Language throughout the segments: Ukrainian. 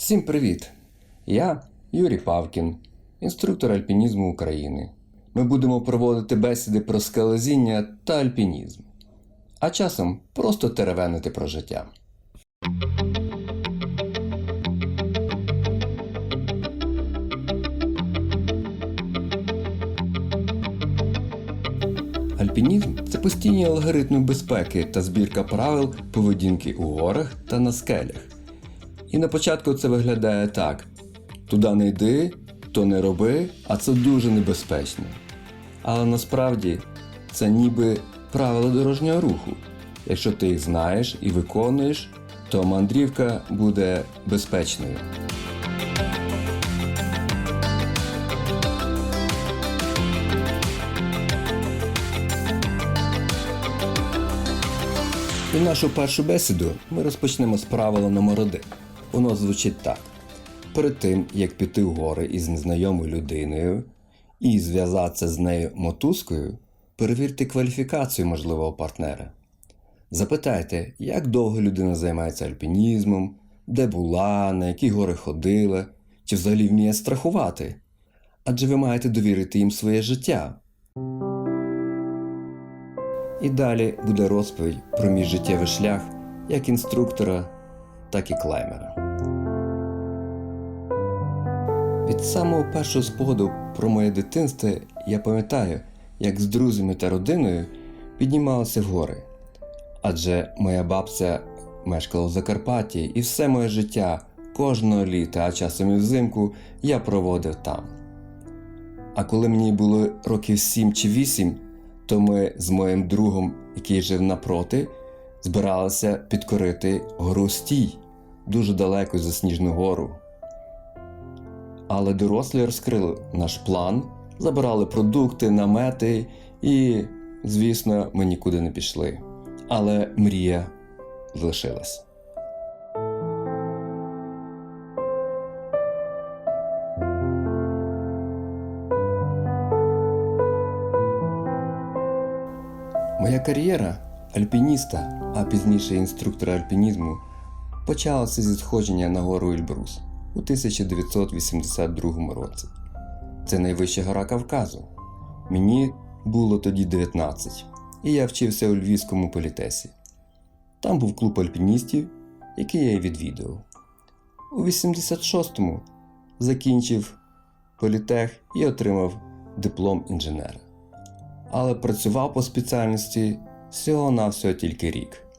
Всім привіт! Я Юрій Павкін, інструктор альпінізму України. Ми будемо проводити бесіди про скалезіння та альпінізм, а часом просто теревенити про життя. Альпінізм це постійні алгоритми безпеки та збірка правил поведінки у горах та на скелях. І на початку це виглядає так: туди не йди, то не роби, а це дуже небезпечно. Але насправді це ніби правила дорожнього руху. Якщо ти їх знаєш і виконуєш, то мандрівка буде безпечною. І нашу першу бесіду ми розпочнемо з правила номер 1 Воно звучить так: перед тим, як піти в гори із незнайомою людиною і зв'язатися з нею мотузкою, перевірте кваліфікацію можливого партнера. Запитайте, як довго людина займається альпінізмом, де була, на які гори ходила, чи взагалі вміє страхувати. Адже ви маєте довірити їм своє життя. І далі буде розповідь про мій життєвий шлях як інструктора, так і клаймера. Від самого першого спогаду про моє дитинство я пам'ятаю, як з друзями та родиною піднімалися в гори. Адже моя бабця мешкала в Закарпатті, і все моє життя кожного літа, а часом і взимку я проводив там. А коли мені було років 7 чи 8, то ми з моїм другом, який жив напроти, збиралися підкорити гору Стій, дуже далеко за Сніжну гору. Але дорослі розкрили наш план, забирали продукти, намети і, звісно, ми нікуди не пішли. Але мрія залишилась. Моя кар'єра альпініста, а пізніше інструктора альпінізму, почалася зі сходження на гору Ельбрус у 1982 році. Це найвища гора Кавказу. Мені було тоді 19, і я вчився у Львівському політесі. Там був клуб альпіністів, який я й відвідував. У 86-му закінчив політех і отримав диплом інженера але працював по спеціальності всього-навсього тільки рік.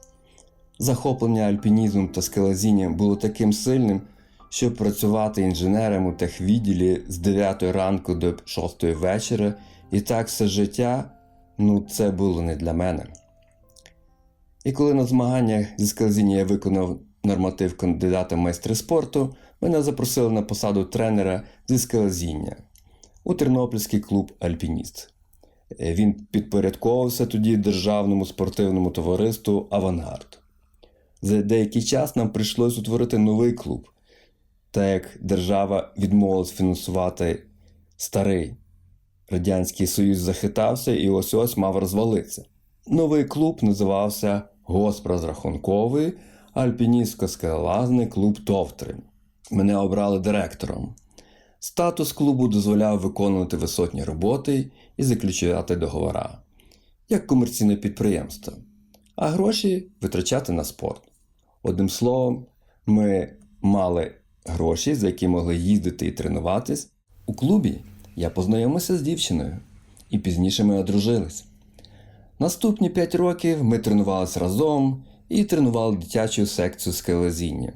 Захоплення альпінізмом та скелезінням було таким сильним, що працювати інженером у техвідділі з 9 ранку до 6 вечора і так все життя ну це було не для мене. І коли на змаганнях зі скелезіння я виконав норматив кандидата в майстри спорту, мене запросили на посаду тренера зі скелезіння у Тернопільський клуб Альпініст. Е, Він підпорядковувався тоді державному спортивному товариству Авангард. За деякий час нам прийшлось утворити новий клуб, так як держава відмовилась фінансувати старий. Радянський Союз захитався і ось ось мав розвалитися. Новий клуб називався Госпрозрахунковий альпіністсько-скелелазний клуб Товтри. Мене обрали директором. Статус клубу дозволяв виконувати висотні роботи і заключати договора, як комерційне підприємство, а гроші витрачати на спорт. Одним словом, ми мали гроші, за які могли їздити і тренуватись. У клубі я познайомився з дівчиною, і пізніше ми одружились. Наступні 5 років ми тренувалися разом і тренували дитячу секцію скелезіння.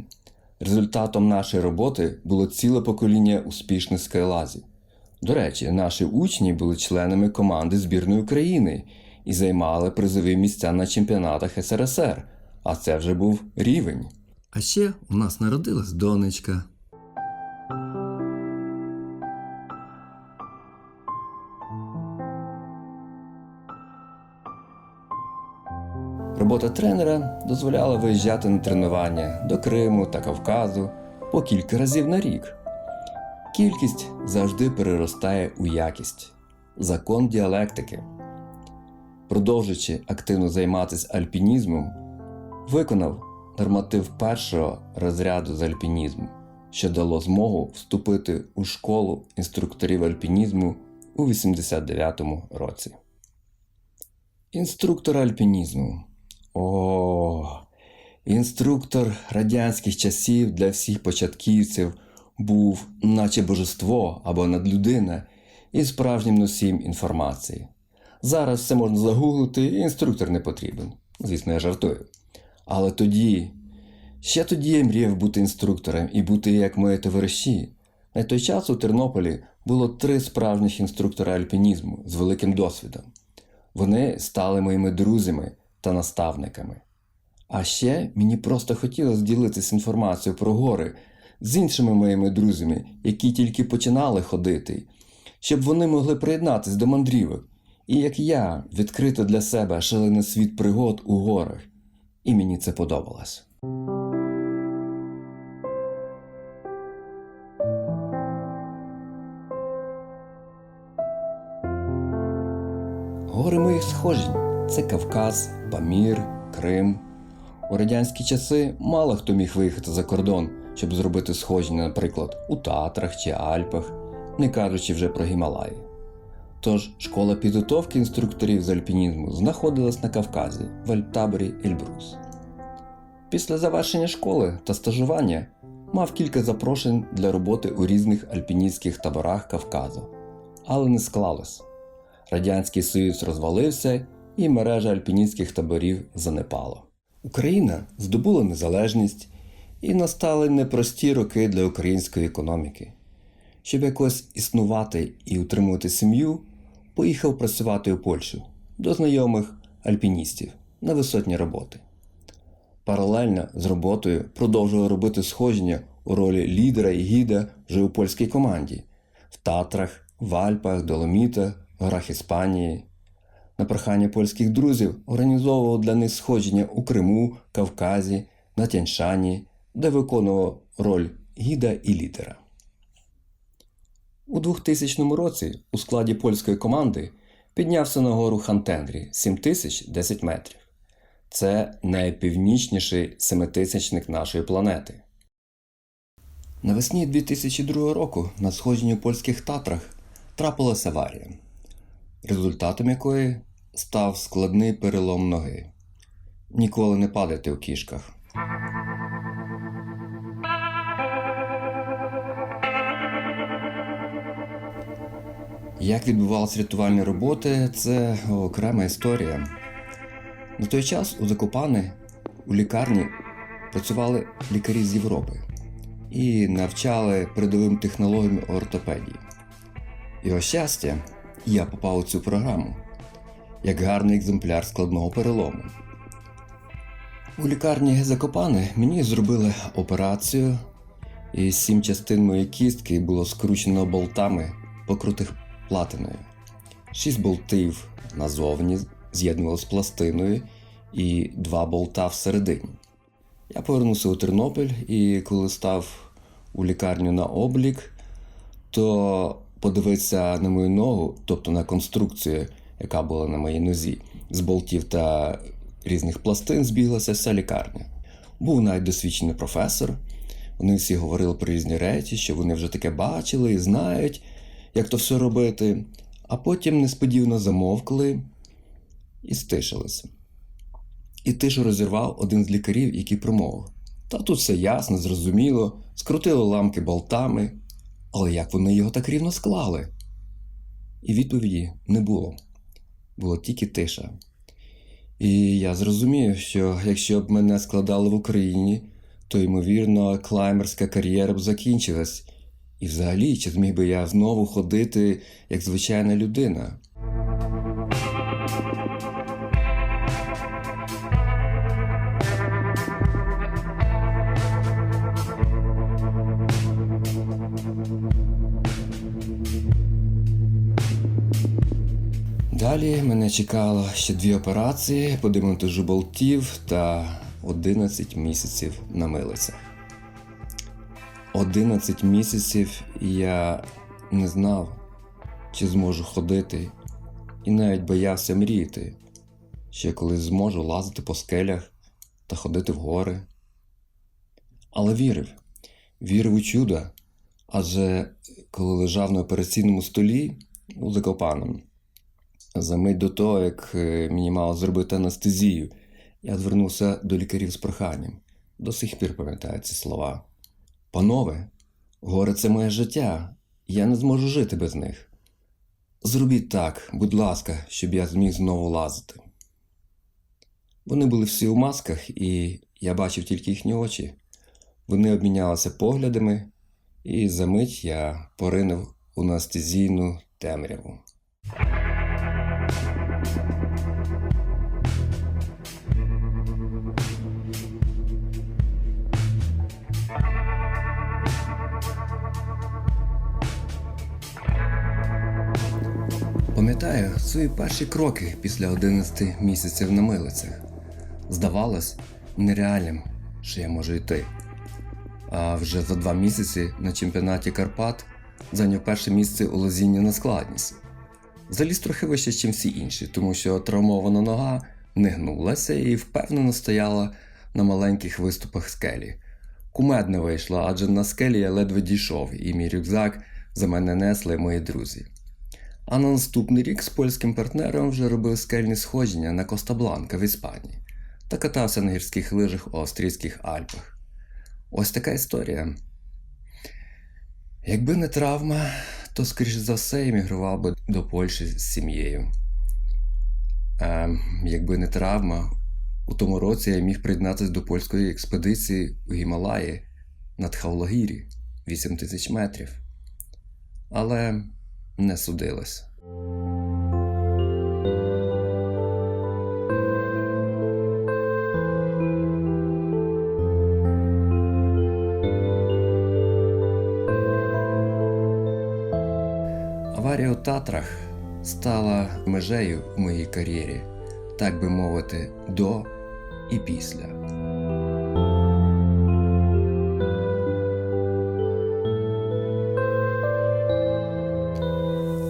Результатом нашої роботи було ціле покоління успішних скайлазів. До речі, наші учні були членами команди збірної України і займали призові місця на чемпіонатах СРСР, а це вже був рівень. А ще у нас народилась донечка. Робота тренера дозволяла виїжджати на тренування до Криму та Кавказу по кілька разів на рік. Кількість завжди переростає у якість. Закон діалектики. Продовжуючи активно займатися альпінізмом, виконав норматив першого розряду з альпінізму, що дало змогу вступити у школу інструкторів альпінізму у 89-му році. Інструктор альпінізму. О, інструктор радянських часів для всіх початківців був наче божество або надлюдина і справжнім носієм інформації. Зараз все можна загуглити, і інструктор не потрібен. Звісно, я жартую. Але тоді, ще тоді я мріяв бути інструктором і бути як мої товариші. На той час у Тернополі було три справжніх інструктора альпінізму з великим досвідом. Вони стали моїми друзями та наставниками. А ще мені просто хотілося ділитися інформацією про гори з іншими моїми друзями, які тільки починали ходити, щоб вони могли приєднатися до мандрівок. І як я відкрити для себе шалений світ пригод у горах. І мені це подобалось. Гори моїх схожень це Кавказ, Памір, Крим. У радянські часи мало хто міг виїхати за кордон, щоб зробити сходження, наприклад, у Татрах чи Альпах, не кажучи вже про Гімалаї. Тож школа підготовки інструкторів з альпінізму знаходилась на Кавказі в альтаборі Ельбрус. Після завершення школи та стажування мав кілька запрошень для роботи у різних альпіністських таборах Кавказу, але не склалось. Радянський Союз розвалився і мережа альпіністських таборів занепала. Україна здобула незалежність і настали непрості роки для української економіки. Щоб якось існувати і утримувати сім'ю, поїхав працювати у Польщу до знайомих альпіністів на висотні роботи. Паралельно з роботою продовжував робити сходження у ролі лідера і гіда вже у польській команді в Татрах, в Альпах, Доломітах, горах Іспанії. На прохання польських друзів організовував для них сходження у Криму, Кавказі, на Тяньшані, де виконував роль гіда і лідера. У 2000 році у складі польської команди піднявся на гору Хантендрі 7010 метрів. Це найпівнічніший семитисячник нашої планети. Навесні 2002 року на сходженні у польських татрах трапилася аварія, результатом якої став складний перелом ноги. Ніколи не падайте у кішках. Як відбувалися рятувальні роботи, це окрема історія. На той час у Закопане у лікарні працювали лікарі з Європи і навчали передовим технологіям ортопедії. Його щастя, я попав у цю програму як гарний екземпляр складного перелому. У лікарні Закопане мені зробили операцію, і сім частин моєї кістки було скручено болтами, покрутих платиною. Шість болтів назовні з'єднували з пластиною і два болта всередині. Я повернувся у Тернопіль і коли став у лікарню на облік, то подивитися на мою ногу, тобто на конструкцію, яка була на моїй нозі, з болтів та різних пластин збіглася вся лікарня. Був навіть досвідчений професор. Вони всі говорили про різні речі, що вони вже таке бачили і знають, як то все робити, а потім несподівано замовкли і стишилися. І тишу розірвав один з лікарів, який промовив. Та тут все ясно, зрозуміло, скрутили ламки болтами, але як вони його так рівно склали? І відповіді не було. Було тільки тиша. І я зрозумів, що якщо б мене складали в Україні, то, ймовірно, клаймерська кар'єра б закінчилась. І взагалі, чи зміг би я знову ходити як звичайна людина? Далі мене чекало ще дві операції по демонтажу болтів та 11 місяців на милицях. 11 місяців я не знав, чи зможу ходити, і навіть боявся мріяти, що я колись зможу лазити по скелях та ходити в гори. Але вірив, вірив у чудо, адже коли лежав на операційному столі у Закопаному, за мить до того, як е, мені мало зробити анестезію, я звернувся до лікарів з проханням. До сих пір пам'ятаю ці слова. Панове, горе це моє життя, я не зможу жити без них. Зробіть так, будь ласка, щоб я зміг знову лазити. Вони були всі у масках, і я бачив тільки їхні очі. Вони обмінялися поглядами, і за мить я поринув у анестезійну темряву. Пам'ятаю свої перші кроки після 11 місяців на милицях. Здавалось нереальним, що я можу йти. А вже за два місяці на чемпіонаті Карпат зайняв перше місце у лазінні на складність. Заліз трохи вище, ніж всі інші, тому що травмована нога не гнулася і впевнено стояла на маленьких виступах скелі. Кумедно вийшло, адже на скелі я ледве дійшов, і мій рюкзак за мене несли мої друзі. А на наступний рік з польським партнером вже робив скельні сходження на Коста-Бланка в Іспанії та катався на гірських лижах у Австрійських Альпах. Ось така історія. Якби не травма, то, скоріш за все, емігрував би до Польщі з сім'єю. А якби не травма, у тому році я міг приєднатися до польської експедиції у Гімалаї на Тхаулагірі 8 тисяч метрів. Але не судилось. Аварія у Татрах стала межею в моїй кар'єрі, так би мовити, до і після.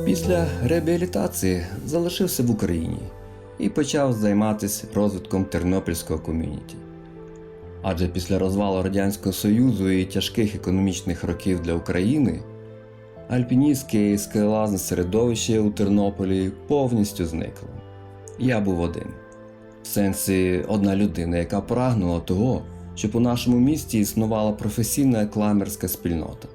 Після реабілітації залишився в Україні і почав займатися розвитком тернопільського ком'юніті. Адже після розвалу Радянського Союзу і тяжких економічних років для України альпіністське і скелазне середовище у Тернополі повністю зникло. Я був один. В сенсі одна людина, яка прагнула того, щоб у нашому місті існувала професійна кламерська спільнота.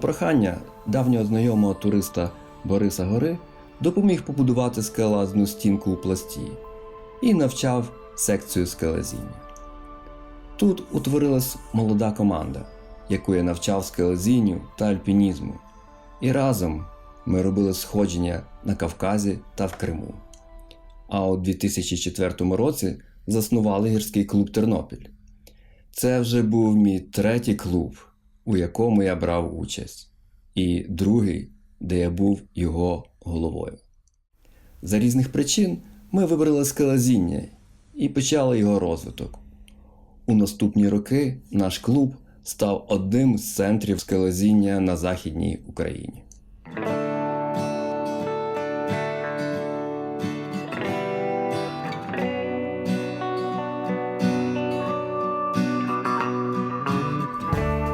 Прохання давнього знайомого туриста Бориса Гори допоміг побудувати скелазну стінку у пласті і навчав секцію скелезіння. Тут утворилась молода команда, яку я навчав скелезінню та альпінізму, і разом ми робили сходження на Кавказі та в Криму. А у 2004 році заснували гірський клуб Тернопіль. Це вже був мій третій клуб, у якому я брав участь, і другий, де я був його головою. За різних причин ми вибрали скелезіння і почали його розвиток. У наступні роки наш клуб став одним з центрів скелезіння на Західній Україні.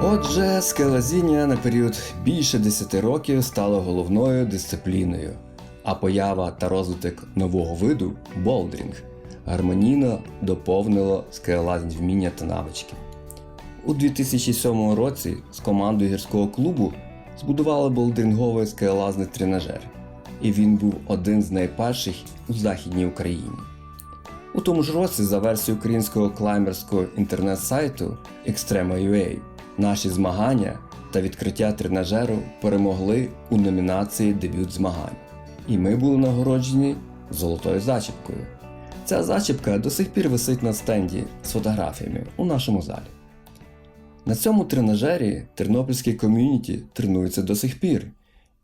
Отже, скелезіння на період більше 10 років стало головною дисципліною, а поява та розвиток нового виду болдерінг гармонійно доповнило скелелазні вміння та навички. У 2007 році з командою гірського клубу збудували болдеринговий скелелазний тренажер, і він був один з найперших у Західній Україні. У тому ж році, за версією українського клаймерського інтернет-сайту Extrema.ua, наші змагання та відкриття тренажеру перемогли у номінації Дебют змагань. І ми були нагороджені золотою зачіпкою. Ця зачіпка до сих пір висить на стенді з фотографіями у нашому залі. На цьому тренажері тернопільський ком'юніті тренується до сих пір.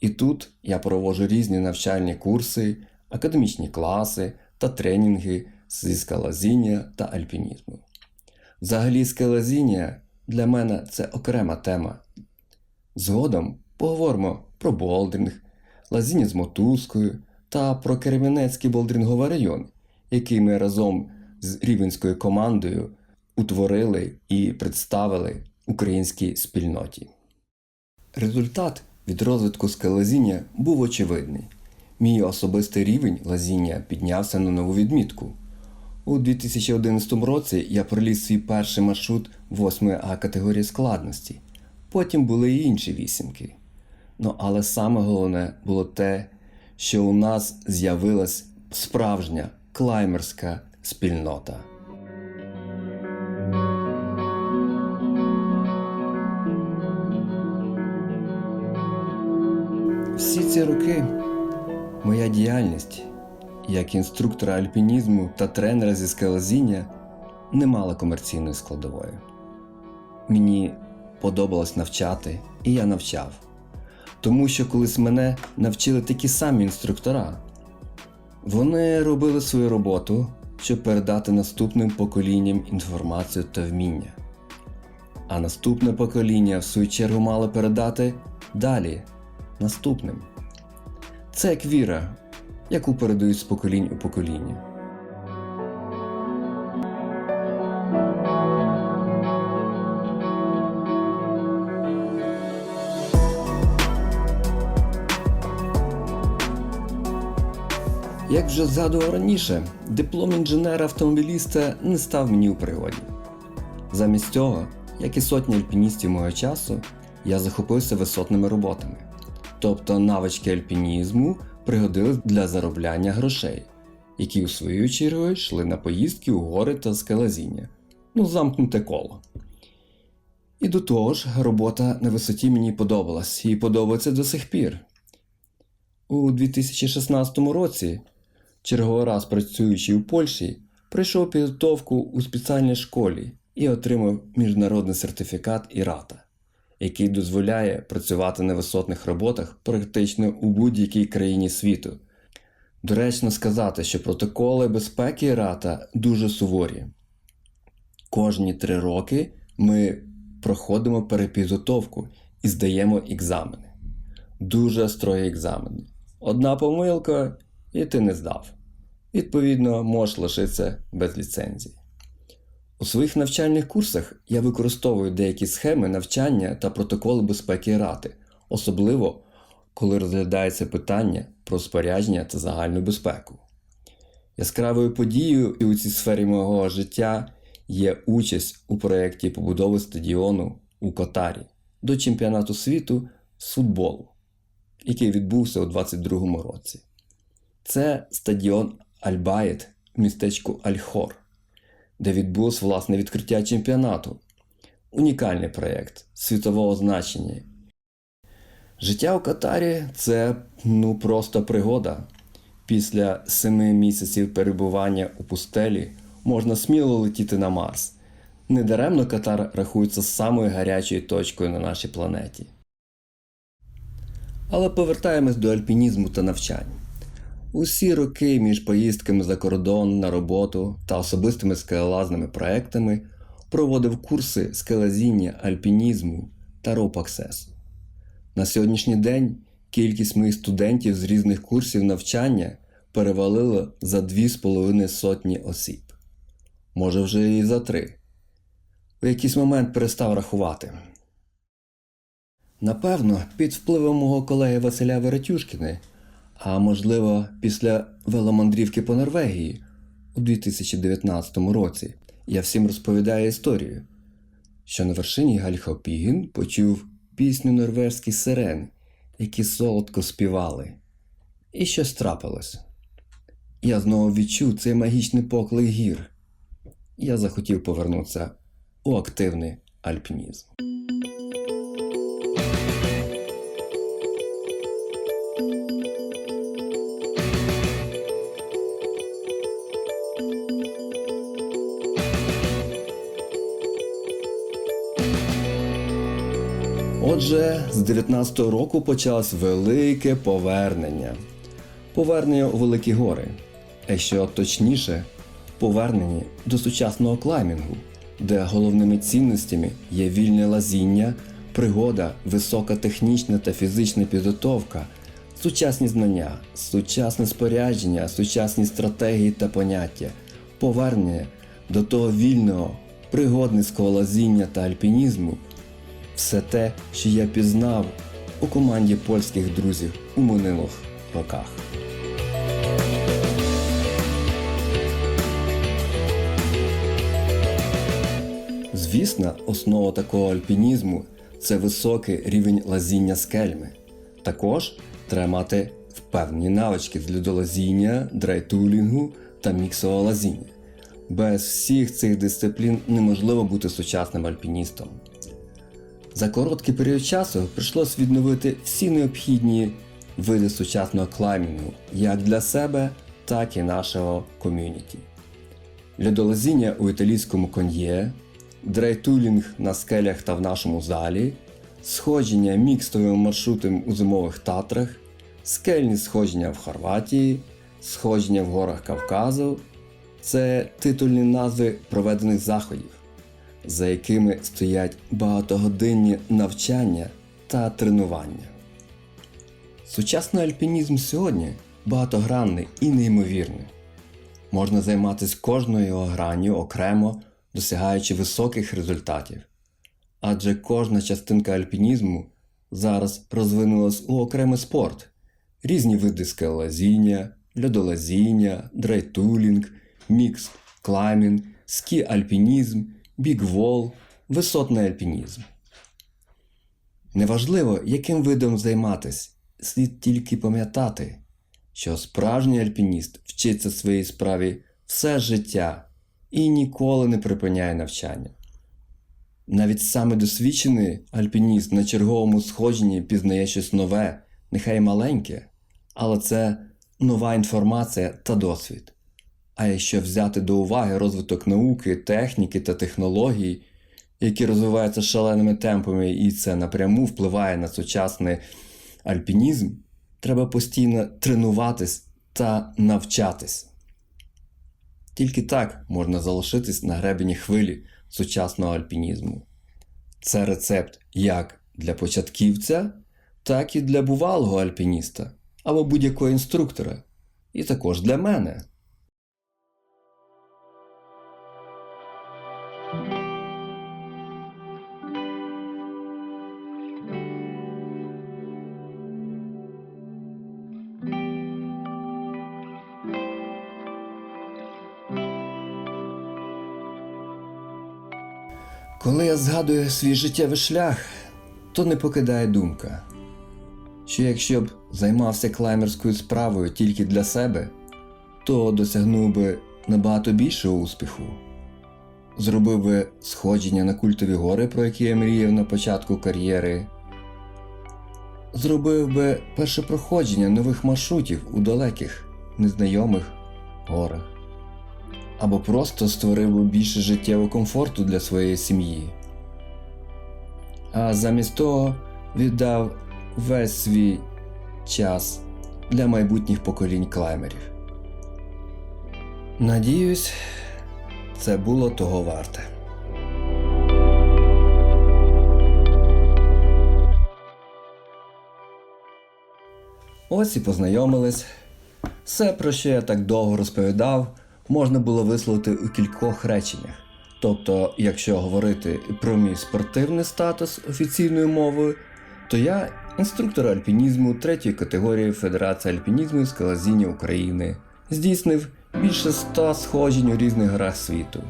І тут я проводжу різні навчальні курси, академічні класи та тренінги зі скалазіння та альпінізму. Взагалі, скалазіння для мене це окрема тема. Згодом поговоримо про болдинг, лазіння з мотузкою та про Кременецький Болдрінговий район, який ми разом з рівенською командою утворили і представили українській спільноті. Результат від розвитку скелезіння був очевидний. Мій особистий рівень лазіння піднявся на нову відмітку. У 2011 році я проліз свій перший маршрут 8 А категорії складності. Потім були і інші вісімки. Ну але саме головне було те, що у нас з'явилась справжня клаймерська спільнота. Всі ці роки моя діяльність як інструктора альпінізму та тренера зі скелезіння не мала комерційної складової. Мені подобалось навчати, і я навчав. Тому що колись мене навчили такі самі інструктора. Вони робили свою роботу, щоб передати наступним поколінням інформацію та вміння. А наступне покоління, в свою чергу, мало передати далі наступним. Це як віра, яку передають з поколінь у покоління. Як вже згадував раніше, диплом інженера-автомобіліста не став мені у пригоді. Замість цього, як і сотні альпіністів мого часу, я захопився висотними роботами. Тобто навички альпінізму пригодились для заробляння грошей, які у свою чергу йшли на поїздки у гори та скелезіння. Ну, замкнуте коло. І до того ж, робота на висоті мені подобалась і подобається до сих пір. У 2016 році, черговий раз працюючи у Польщі, пройшов підготовку у спеціальній школі і отримав міжнародний сертифікат ІРАТА, який дозволяє працювати на висотних роботах практично у будь-якій країні світу. Доречно сказати, що протоколи безпеки ІРАТА дуже суворі. Кожні три роки ми проходимо перепідготовку і здаємо екзамени. Дуже строгі екзамени. Одна помилка, і ти не здав. Відповідно, можеш лишитися без ліцензії. У своїх навчальних курсах я використовую деякі схеми навчання та протоколи безпеки рати, особливо коли розглядається питання про спорядження та загальну безпеку. Яскравою подією у цій сфері мого життя є участь у проєкті побудови стадіону у Катарі до чемпіонату світу з футболу, який відбувся у 2022 році. Це стадіон Альбаєт в містечку Альхор, де відбулось власне відкриття чемпіонату. Унікальний проєкт світового значення. Життя у Катарі це ну просто пригода. Після семи місяців перебування у пустелі можна сміло летіти на Марс. Недаремно Катар рахується самою гарячою точкою на нашій планеті. Але повертаємось до альпінізму та навчань. Усі роки між поїздками за кордон на роботу та особистими скелелазними проектами проводив курси скелезіння, альпінізму та роуп-аксесу. На сьогоднішній день кількість моїх студентів з різних курсів навчання перевалила за 2,5 сотні осіб. Може вже і за три. У якийсь момент перестав рахувати. Напевно, під впливом мого колеги Василя Веретюшкіни, а можливо, після веломандрівки по Норвегії у 2019 році, я всім розповідаю історію, що на вершині Гальхопігін почув пісню норвезьких сирен, які солодко співали. І щось трапилось. Я знову відчув цей магічний поклик гір. Я захотів повернутися у активний альпінізм. Отже, з 19-го року почалось велике повернення. Повернення у Великі Гори. А що точніше, повернення до сучасного клаймінгу, де головними цінностями є вільне лазіння, пригода, висока технічна та фізична підготовка, Сучасні знання, сучасне спорядження, сучасні стратегії та поняття, повернення до того вільного, пригодницького лазіння та альпінізму все те, що я пізнав у команді польських друзів у минулих роках. Звісно, основа такого альпінізму це високий рівень лазіння скельми. Також треба мати впевнені навички з льодолазіння, драйтулінгу та міксового лазіння. Без всіх цих дисциплін неможливо бути сучасним альпіністом. За короткий період часу прийшлось відновити всі необхідні види сучасного клаймінгу як для себе, так і нашого ком'юніті. Льодолазіння у італійському кон'є, драйтулінг на скелях та в нашому залі, сходження мікстовим маршрутом у зимових татрах, скельні сходження в Хорватії, сходження в горах Кавказу це титульні назви проведених заходів, за якими стоять багатогодинні навчання та тренування. Сучасний альпінізм сьогодні багатогранний і неймовірний. Можна займатися кожною його гранню окремо, досягаючи високих результатів. Адже кожна частинка альпінізму зараз розвинулась у окремий спорт, різні види скелелазіння, льодолазіння, драйтулінг, мікс клаймінг, скі-альпінізм, бігвол, висотний альпінізм. Неважливо, яким видом займатися, слід тільки пам'ятати, що справжній альпініст вчиться своїй справі все життя і ніколи не припиняє навчання. Навіть саме досвідчений альпініст на черговому сходженні пізнає щось нове, нехай маленьке, але це нова інформація та досвід. А якщо взяти до уваги розвиток науки, техніки та технологій, які розвиваються шаленими темпами, і це напряму впливає на сучасний альпінізм, треба постійно тренуватись та навчатись. Тільки так можна залишитись на гребені хвилі сучасного альпінізму. Це рецепт як для початківця, так і для бувалого альпініста або будь-якого інструктора, і також для мене. Коли я згадую свій життєвий шлях, то не покидає думка, що якщо б займався клаймерською справою тільки для себе, то досягнув би набагато більшого успіху. Зробив би сходження на культові гори, про які я мріяв на початку кар'єри. Зробив би перше проходження нових маршрутів у далеких, незнайомих горах або просто створив би більше життєвого комфорту для своєї сім'ї. А замість того віддав весь свій час для майбутніх поколінь клаймерів. Надіюсь, це було того варте. Ось і познайомились. Все, про що я так довго розповідав, можна було висловити у кількох реченнях. Тобто, якщо говорити про мій спортивний статус офіційною мовою, то я інструктор альпінізму третьої категорії Федерації альпінізму і скалазіння України, здійснив більше ста сходжень у різних горах світу.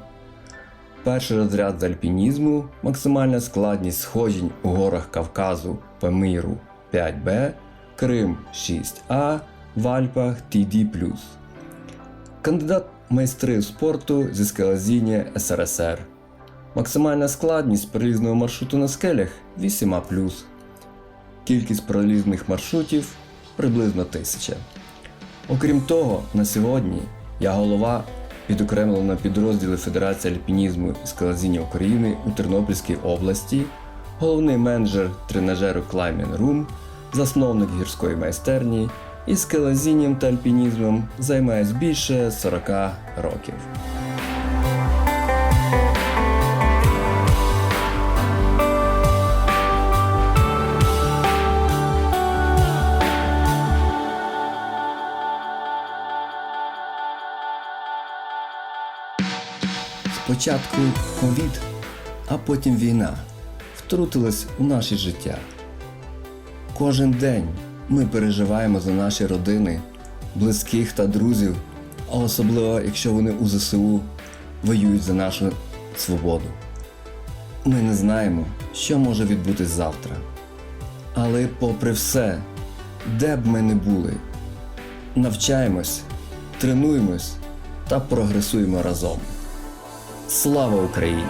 Перший розряд з альпінізму, максимальна складність сходжень у горах Кавказу Памиру 5Б, Крим 6А, в Альпах TD+. Кандидат майстри спорту зі скалазіння СРСР. Максимальна складність пролізного маршруту на скелях 8А. Кількість пролізних маршрутів приблизно 1000. Окрім того, на сьогодні я голова відокремленого підрозділу Федерації альпінізму і скалазіння України у Тернопільській області, головний менеджер тренажеру Climbing Room, засновник гірської майстерні і скелезінням та альпінізмом займаюсь більше 40 років. Спочатку ковід, а потім війна втрутилась у наше життя. Кожен день ми переживаємо за наші родини, близьких та друзів, а особливо якщо вони у ЗСУ воюють за нашу свободу. Ми не знаємо, що може відбутись завтра. Але попри все, де б ми не були, навчаємось, тренуємось та прогресуємо разом. Слава Україні!